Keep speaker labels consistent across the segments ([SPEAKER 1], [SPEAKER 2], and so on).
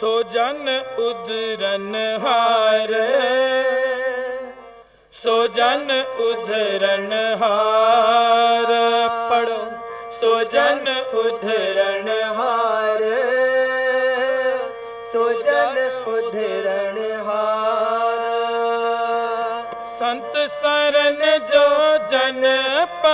[SPEAKER 1] ਸੋ ਜਨ ਉਦਰਨ ਹਾਰ। ਸੋ ਜਨ ਉਧਰਨ ਹਾਰ। ਪੜੋ ਸੋ ਜਨ ਉਧਰਨ
[SPEAKER 2] ਹਾਰ। ਸੋ ਜਨ ਉਧਰਨ ਹਾਰ।
[SPEAKER 1] ਸੰਤ ਸਰਨ ਜੋ ਜਨ ਪਰੈ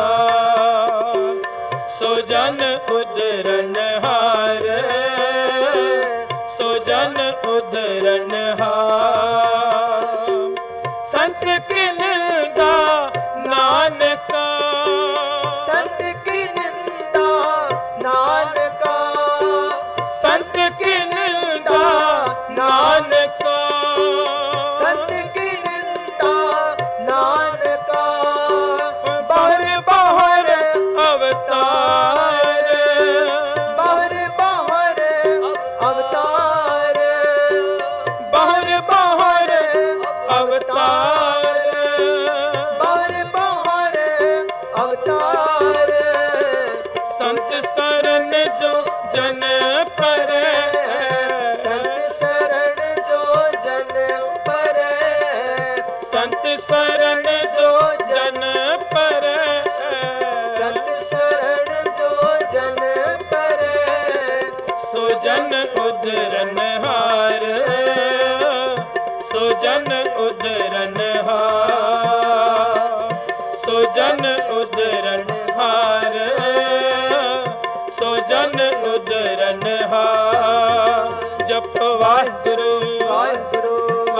[SPEAKER 1] ਸਰਨ ਜੋ ਜਨ ਪਰੈ
[SPEAKER 2] ਸੰਤ ਸਰਣ ਜੋ ਜਨ ਪਰੈ
[SPEAKER 1] ਸੰਤ ਸਰਨ ਜੋ ਜਨ ਪਰੈ
[SPEAKER 2] ਸੰਤ ਸਰਣ ਜੋ ਜਨ ਪਰੈ
[SPEAKER 1] ਸੋ ਜਨ ਉਦਰਨ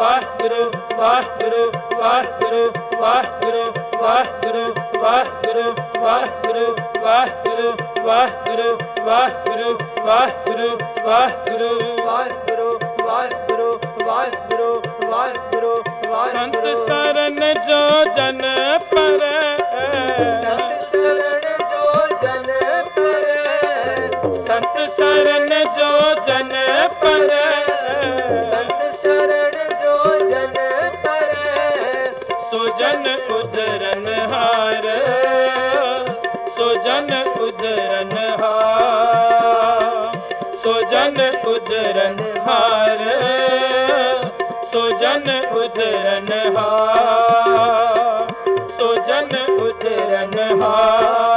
[SPEAKER 1] ਵਾਹਿਗੁਰੂ ਵਾਹਿਗੁਰੂ ਵਾਹਿਗੁਰੂ
[SPEAKER 2] ਵਾਹਿਗੁਰੂ ਵਾਹਿਗੁਰੂ ਵਾਹਿਗੁਰੂ
[SPEAKER 1] ਵਾਹਿਗੁਰੂ ਵਾਹਿਗੁਰੂ ਵਾਹਿਗੁਰੂ
[SPEAKER 2] ਵਾਹਿਗੁਰੂ ਵਾਹਿਗੁਰੂ ਵਾਹਿਗੁਰੂ
[SPEAKER 1] ਵਾਹਿਗੁਰੂ ਸੰਤ ਸਰਨ ਜੋ ਜਨ ਪਰੈ
[SPEAKER 2] ਸੰਤ ਸਰਣ ਜੋ ਜਨ ਪਰੈ
[SPEAKER 1] ਸੰਤ ਸਰਨ ਜੋ ਜਨ ਪਰੈ ਸੋ ਜਨ ਉਦਰਨ ਹਾਰ, ਸੋ ਜਨ ਉਦਰਨ ਹਾਰ, ਸੋ ਜਨ ਉਦਰਨ ਹਾਰ, ਸੋ ਜਨ ਉਦਰਨ ਹਾਰ।